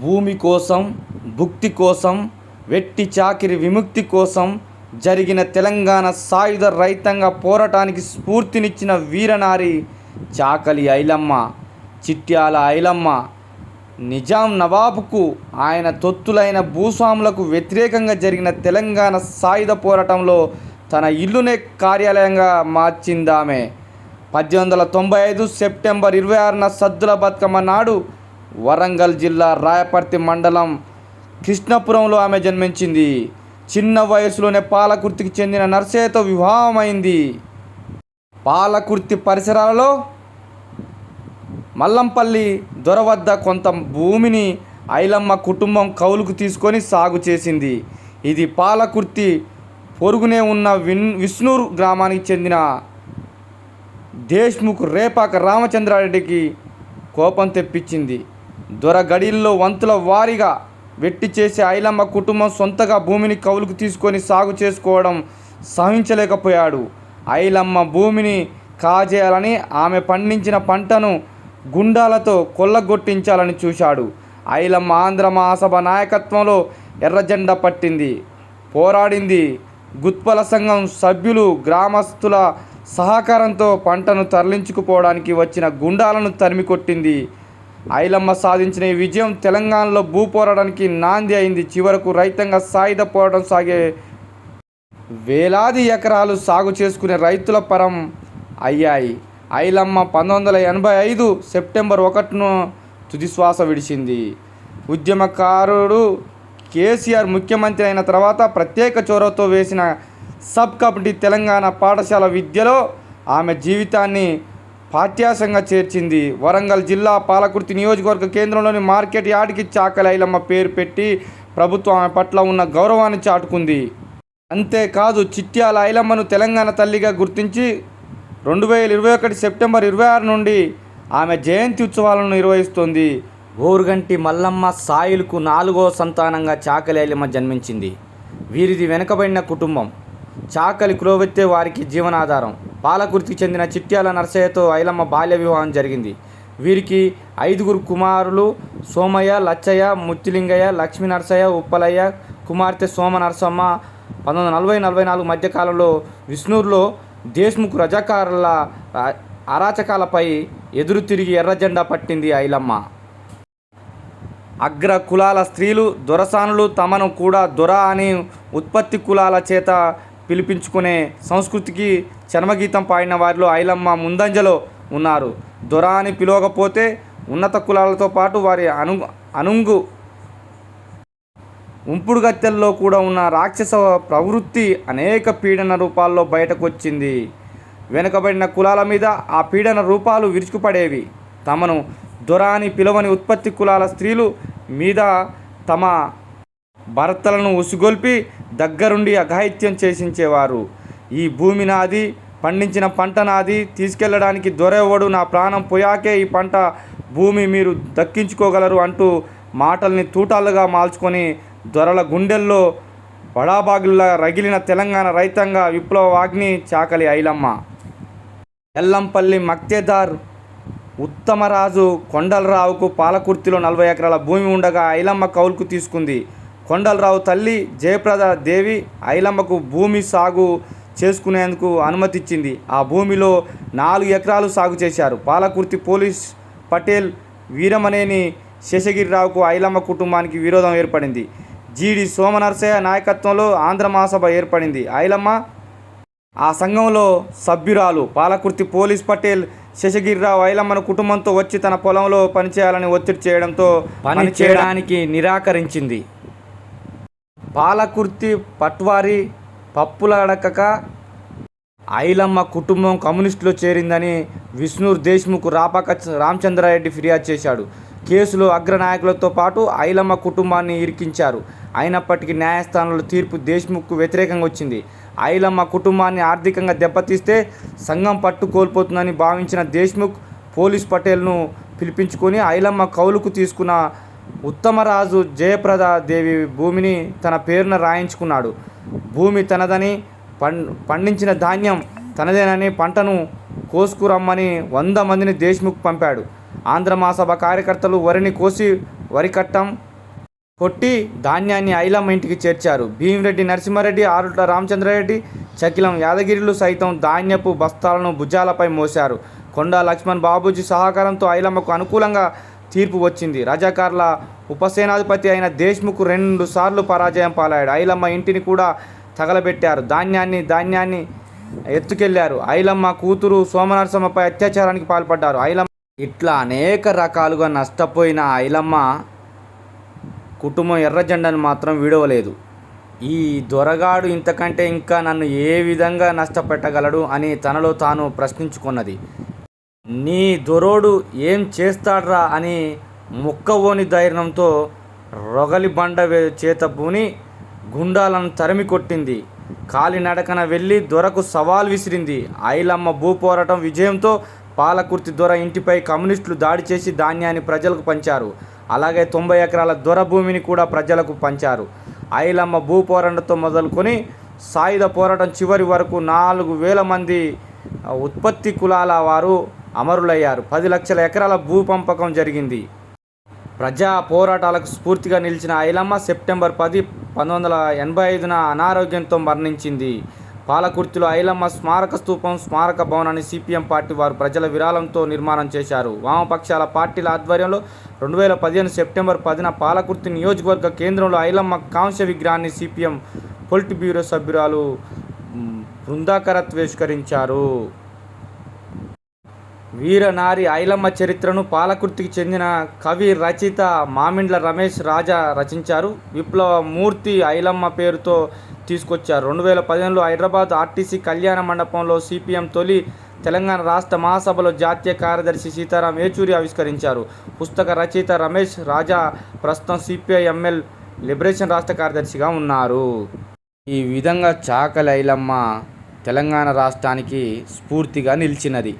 భూమి కోసం భుక్తి కోసం వెట్టి చాకిరి విముక్తి కోసం జరిగిన తెలంగాణ సాయుధ రైతాంగ పోరాటానికి స్ఫూర్తినిచ్చిన వీరనారి చాకలి ఐలమ్మ చిట్యాల ఐలమ్మ నిజాం నవాబుకు ఆయన తొత్తులైన భూస్వాములకు వ్యతిరేకంగా జరిగిన తెలంగాణ సాయుధ పోరాటంలో తన ఇల్లునే కార్యాలయంగా మార్చిందామె. పద్దెనిమిది వందల తొంభై ఐదు సెప్టెంబర్ ఇరవై ఆరున సద్దుల బతుకమ్మ నాడు వరంగల్ జిల్లా రాయపర్తి మండలం కృష్ణపురంలో ఆమె జన్మించింది. చిన్న వయసులోనే పాలకుర్తికి చెందిన నర్సయ్యతో వివాహమైంది. పాలకుర్తి పరిసరాలలో మల్లంపల్లి దొర వద్ద కొంత భూమిని ఐలమ్మ కుటుంబం కౌలుకు తీసుకొని సాగు చేసింది. ఇది పాలకుర్తి పొరుగునే ఉన్న విన్ విష్ణూరు గ్రామానికి చెందిన దేశ్ముఖ్ రేపాక రామచంద్రారెడ్డికి కోపం తెప్పించింది. దొర గడిల్లో వంతుల వారీగా వెట్టి చేసే ఐలమ్మ కుటుంబం సొంతగా భూమిని కౌలుకు తీసుకొని సాగు చేసుకోవడం సహించలేకపోయాడు. ఐలమ్మ భూమిని కాజేయాలని ఆమె పండించిన పంటను గుండాలతో కొల్లగొట్టించాలని చూశాడు. ఐలమ్మ ఆంధ్ర మహాసభ నాయకత్వంలో ఎర్రజెండా పట్టింది. పోరాడింది. గుత్పల సంఘం సభ్యులు గ్రామస్తుల సహకారంతో పంటను తరలించుకుపోవడానికి వచ్చిన గుండాలను తరిమి కొట్టింది ఐలమ్మ సాధించిన ఈ విజయం తెలంగాణలో భూ పోరాటానికి నాంది అయింది. చివరకు రైతాంగ సాయుధ పోరాటం సాగే వేలాది ఎకరాలు సాగు చేసుకునే రైతుల పరం అయ్యాయి. ఐలమ్మ పంతొమ్మిది వందల ఎనభై ఐదు సెప్టెంబర్ ఒకటిను తుదిశ్వాస విడిచింది. ఉద్యమకారుడు కేసీఆర్ ముఖ్యమంత్రి అయిన తర్వాత ప్రత్యేక చొరవతో వేసిన సబ్ కమిటీ తెలంగాణ పాఠశాల విద్యలో ఆమె జీవితాన్ని పాఠ్యాంశంగా చేర్చింది. వరంగల్ జిల్లా పాలకుర్తి నియోజకవర్గ కేంద్రంలోని మార్కెట్ యార్డ్కి చాకలైలమ్మ పేరు పెట్టి ప్రభుత్వం ఆమె పట్ల ఉన్న గౌరవాన్ని చాటుకుంది. అంతేకాదు చిట్యాల ఐలమ్మను తెలంగాణ తల్లిగా గుర్తించి రెండు వేల ఇరవై ఒకటి సెప్టెంబర్ ఇరవై ఆరు నుండి ఆమె జయంతి ఉత్సవాలను నిర్వహిస్తోంది. ఓరుగంటి మల్లమ్మ సాయిలకు నాలుగో సంతానంగా చాకలి ఐలమ్మ జన్మించింది. వీరిది వెనుకబడిన కుటుంబం. చాకలి కులోవెత్తే వారికి జీవనాధారం. పాలకుర్తికి చెందిన చిట్యాల నర్సయ్యతో ఐలమ్మ బాల్య వివాహం జరిగింది. వీరికి ఐదుగురు కుమారులు సోమయ్య లచ్చయ్య ముత్తిలింగయ్య లక్ష్మీ నరసయ్య ఉప్పలయ్య కుమార్తె సోమ నరసమ్మ పంతొమ్మిది వందల నలభై నలభై నాలుగు మధ్యకాలంలో విష్ణూరులో దేశ్ముఖ్ రజాకారుల అరాచకాలపై ఎదురు తిరిగి ఎర్రజెండా పట్టింది ఐలమ్మ. అగ్ర కులాల స్త్రీలు దొరసానులు తమను కూడా దొర అని ఉత్పత్తి కులాల చేత పిలిపించుకునే సంస్కృతికి చర్మగీతం పాడిన వారిలో ఐలమ్మ ముందంజలో ఉన్నారు. దొర అని పిలవకపోతే ఉన్నత కులాలతో పాటు వారి అను అనుంగు ఉంపుడుగత్తెల్లో కూడా ఉన్న రాక్షస ప్రవృత్తి అనేక పీడన రూపాల్లో బయటకు వచ్చింది వెనుకబడిన కులాల మీద ఆ పీడన రూపాలు విరుచుకుపడేవి. తమను దొర అని పిలవని ఉత్పత్తి కులాల స్త్రీలు మీద తమ భర్తలను ఉసుగొల్పి దగ్గరుండి అఘాయిత్యం చేసించేవారు. ఈ భూమి నాది పండించిన పంట నాది తీసుకెళ్ళడానికి దొరెవడు నా ప్రాణం పోయాకే ఈ పంట భూమి మీరు దక్కించుకోగలరు అంటూ మాటల్ని తూటాలుగా మార్చుకొని దొరల గుండెల్లో బడాబాగుల్లా రగిలిన తెలంగాణ రైతాంగ విప్లవాగ్ని చాకలి ఐలమ్మ. ఎల్లంపల్లి మక్తేదార్ ఉత్తమరాజు కొండలరావుకు పాలకుర్తిలో నలభై ఎకరాల భూమి ఉండగా ఐలమ్మ కౌలుకు తీసుకుంది. కొండలరావు తల్లి జయప్రద దేవి ఐలమ్మకు భూమి సాగు చేసుకునేందుకు అనుమతిచ్చింది. ఆ భూమిలో నాలుగు ఎకరాలు సాగు చేశారు. పాలకుర్తి పోలీస్ పటేల్ వీరమనేని శేషగిరిరావుకు ఐలమ్మ కుటుంబానికి విరోధం ఏర్పడింది. జీడి సోమనరసయ్య నాయకత్వంలో ఆంధ్ర మహాసభ ఏర్పడింది. ఐలమ్మ ఆ సంఘంలో సభ్యురాలు పాలకుర్తి పోలీస్ పటేల్ శశగిరిరావు ఐలమ్మను కుటుంబంతో వచ్చి తన పొలంలో పనిచేయాలని ఒత్తిడి చేయడంతో పని చేయడానికి నిరాకరించింది. పాలకుర్తి పట్వారి పప్పులడకక ఐలమ్మ కుటుంబం కమ్యూనిస్టులో చేరిందని విష్ణు దేశ్ముఖ్ రాపాక రామచంద్రారెడ్డి ఫిర్యాదు చేశాడు. కేసులో అగ్రనాయకులతో పాటు ఐలమ్మ కుటుంబాన్ని ఇరికించారు. అయినప్పటికీ న్యాయస్థానంలో తీర్పు దేశ్ముఖ్కు వ్యతిరేకంగా వచ్చింది. ఐలమ్మ కుటుంబాన్ని ఆర్థికంగా దెబ్బతీస్తే సంఘం పట్టు కోల్పోతుందని భావించిన దేశ్ముఖ్ పోలీస్ పటేల్ను పిలిపించుకొని ఐలమ్మ కౌలుకు తీసుకున్న ఉత్తమరాజు జయప్రద దేవి భూమిని తన పేరున రాయించుకున్నాడు. భూమి తనదని పం పండించిన ధాన్యం తనదేనని పంటను కోసుకురమ్మని వంద మందిని దేశ్ముఖ్ పంపాడు. ఆంధ్ర మహాసభ కార్యకర్తలు వరిని కోసి వరికట్టం కొట్టి ధాన్యాన్ని ఐలమ్మ ఇంటికి చేర్చారు. భీమిరెడ్డి నరసింహారెడ్డి ఆరుట్ల రామచంద్రారెడ్డి చకిలం యాదగిరిలు సైతం ధాన్యపు బస్తాలను భుజాలపై మోశారు. కొండా లక్ష్మణ్ బాబూజీ సహకారంతో ఐలమ్మకు అనుకూలంగా తీర్పు వచ్చింది. రజాకార్ల ఉపసేనాధిపతి అయిన దేశ్ముఖ్ రెండు సార్లు పరాజయం పాలాడు ఐలమ్మ ఇంటిని కూడా తగలబెట్టారు. ధాన్యాన్ని ధాన్యాన్ని ఎత్తుకెళ్ళారు. ఐలమ్మ కూతురు సోమనరసమ్మపై అత్యాచారానికి పాల్పడ్డారు. ఐలమ్మ ఇట్లా అనేక రకాలుగా నష్టపోయిన ఐలమ్మ కుటుంబం ఎర్రజెండను మాత్రం విడవలేదు. ఈ దొరగాడు ఇంతకంటే ఇంకా నన్ను ఏ విధంగా నష్టపెట్టగలడు అని తనలో తాను ప్రశ్నించుకున్నది. నీ దొరోడు ఏం చేస్తాడ్రా అని ముక్కవోని ధైర్యంతో రొగలి బండ చేత పూని గుండాలను తరిమి కొట్టింది. కాలినడకన వెళ్ళి దొరకు సవాల్ విసిరింది. ఐలమ్మ భూపోరాటం విజయంతో పాలకుర్తి దొర ఇంటిపై కమ్యూనిస్టులు దాడి చేసి ధాన్యాన్ని ప్రజలకు పంచారు. అలాగే తొంభై ఎకరాల దొర భూమిని కూడా ప్రజలకు పంచారు. ఐలమ్మ భూపోరాటంతో మొదలుకొని సాయుధ పోరాటం చివరి వరకు నాలుగు వేల మంది ఉత్పత్తి కులాల వారు అమరులయ్యారు. పది లక్షల ఎకరాల భూ పంపకం జరిగింది. ప్రజా పోరాటాలకు స్ఫూర్తిగా నిలిచిన ఐలమ్మ సెప్టెంబర్ పది పంతొమ్మిది వందల ఎనభై ఐదున అనారోగ్యంతో మరణించింది. పాలకుర్తిలో ఐలమ్మ స్మారక స్తూపం స్మారక భవనాన్ని సిపిఎం పార్టీ వారు ప్రజల విరాళంతో నిర్మాణం చేశారు. వామపక్షాల పార్టీల ఆధ్వర్యంలో రెండు వేల పదిహేను సెప్టెంబర్ పదిన పాలకుర్తి నియోజకవర్గ కేంద్రంలో ఐలమ్మ కాంస్య విగ్రహాన్ని సిపిఎం పొలిట్ బ్యూరో సభ్యురాలు బృందాకరత్ బృందాకరత్వేష్కరించారు వీరనారి ఐలమ్మ చరిత్రను పాలకుర్తికి చెందిన కవి రచయిత మామిండ్ల రమేష్ రాజా రచించారు. విప్లవ మూర్తి ఐలమ్మ పేరుతో తీసుకొచ్చారు. రెండు వేల పదిహేనులో హైదరాబాద్ ఆర్టీసీ కళ్యాణ మండపంలో సిపిఎం తొలి తెలంగాణ రాష్ట్ర మహాసభలో జాతీయ కార్యదర్శి సీతారాం ఏచూరి ఆవిష్కరించారు. పుస్తక రచయిత రమేష్ రాజా ప్రస్తుతం సిపిఐఎంఎల్ లిబరేషన్ రాష్ట్ర కార్యదర్శిగా ఉన్నారు. ఈ విధంగా చాకలి ఐలమ్మ తెలంగాణ రాష్ట్రానికి స్ఫూర్తిగా నిలిచినది.